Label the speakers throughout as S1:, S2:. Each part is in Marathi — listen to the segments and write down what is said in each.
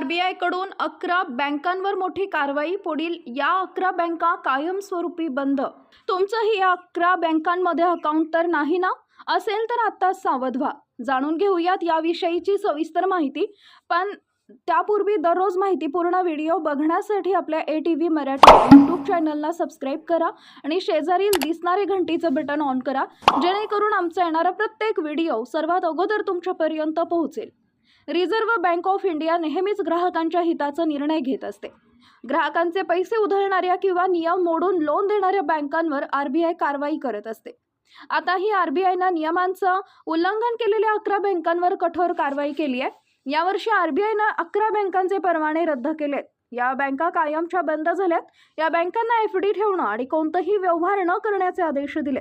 S1: आरबीआयकडून अकरा बँकांवर मोठी कारवाई पुढील या अकरा बँका कायमस्वरूपी बंद. तुमचंही या अकरा बँकांमध्ये अकाउंट तर नाही ना? असेल तर आता सावध व्हा. जाणून घेऊयात याविषयीची सविस्तर माहिती. पण त्यापूर्वी दररोज माहितीपूर्ण व्हिडिओ बघण्यासाठी आपल्या A T V Marathi YouTube चॅनलला सबस्क्राईब करा आणि शेजारील दिसणारे घंटीचं बटन ऑन करा जेणेकरून आमचा येणारा प्रत्येक व्हिडिओ सर्वात अगोदर तुमच्यापर्यंत पोहोचेल. रिझर्व्ह बँक ऑफ इंडिया नेहमीच ग्राहकांच्या हिताचा निर्णय घेत असते. ग्राहकांचे पैसे उधळणाऱ्या किंवा नियम मोडून लोन देणाऱ्या बँकांवर आर बी आय कारवाई करत असते. आताही आयनं नियमांचं उल्लंघन केलेल्या अकरा बँकांवर कठोर कारवाई केली आहे. यावर्षी आर बी आयनं अकरा बँकांचे परवाने रद्द केलेत. या बँका कायमच्या बंद झाल्यात. या बँकांना एफ डी ठेवणं आणि कोणतंही व्यवहार न करण्याचे आदेश दिले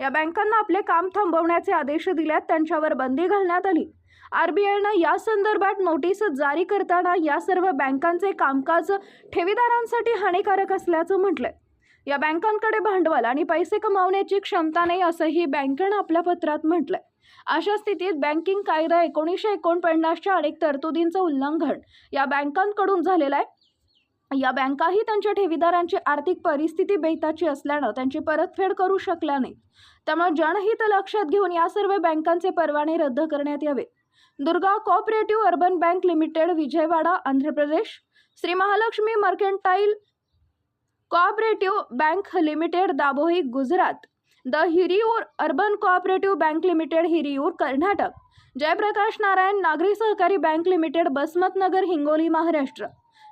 S1: या बँकांना आपले काम थांबवण्याचे आदेश दिल्यात. त्यांच्यावर बंदी घालण्यात आली. आरबीआयनं या संदर्भात नोटीस जारी करताना या सर्व बँकांचे कामकाज ठेवीदारांसाठी हानिकारक असल्याचं म्हटलंय. या बँकांकडे भांडवल आणि पैसे कमावण्याची क्षमता नाही असंही बँकेनं आपल्या पत्रात म्हटलंय. अशा स्थितीत बँकिंग कायदा एकोणीसशे एकोणपन्नासच्या अनेक तरतुदींचं उल्लंघन या बँकांकडून झालेलं आहे. या बँकाही त्यांच्या ठेवीदारांची आर्थिक परिस्थिती बेताची असल्यानं त्यांची परतफेड करू शकल्या नाहीत. त्यामुळे जनहित लक्षात घेऊन या सर्व बँकांचे परवाने रद्द करण्यात यावे. Durga cooperative urban bank limited Vijayawada Andhra Pradesh Shri Mahalakshmi mercantile cooperative bank limited Dabhoi Gujarat the Hiriyur urban cooperative bank limited Hiriyur Karnataka Jayaprakash Narayan नागरी सहकारी bank limited Basmatnagar Hingoli Maharashtra.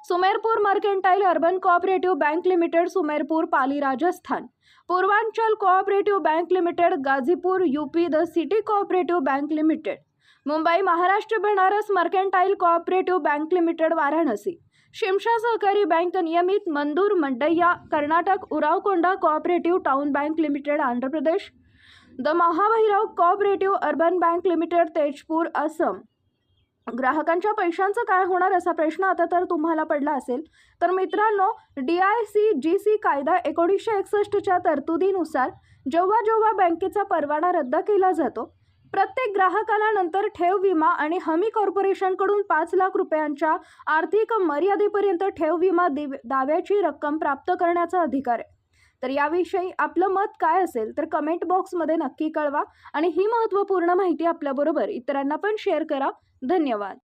S1: Sumerpur mercantile urban cooperative bank limited Sumerpur Pali Rajasthan. Purvanchal cooperative bank limited Ghazipur UP the city cooperative bank limited. Mumbai Maharashtra Banaras mercantile cooperative bank limited Varanasi. Shimsha सहकारी बँक नियमित Mandur Mandya Karnataka Uravakonda cooperative town bank limited Andhra Pradesh. The Mahabhairav cooperative urban bank limited Tezpur Assam. ग्राहकांच्या पैशांचं काय होणार असा प्रश्न आता तर तुम्हाला पडला असेल. तर मित्रांनो D I C G C कायदा एकोणीसशे एकसष्टच्या तरतुदीनुसार जेव्हा जेव्हा बँकेचा परवाना रद्द केला जातो प्रत्येक ग्राहकाला नंतर ठेव विमा आणि हमी कॉर्पोरेशनकडून पाच लाख रुपयांच्या आर्थिक मर्यादेपर्यंत ठेव विमा दिव दाव्याची रक्कम प्राप्त करण्याचा अधिकार आहे. तर याविषयी आपलं मत काय असेल तर कमेंट बॉक्समध्ये नक्की कळवा आणि ही महत्त्वपूर्ण माहिती आपल्याबरोबर इतरांना पण शेअर करा. धन्यवाद.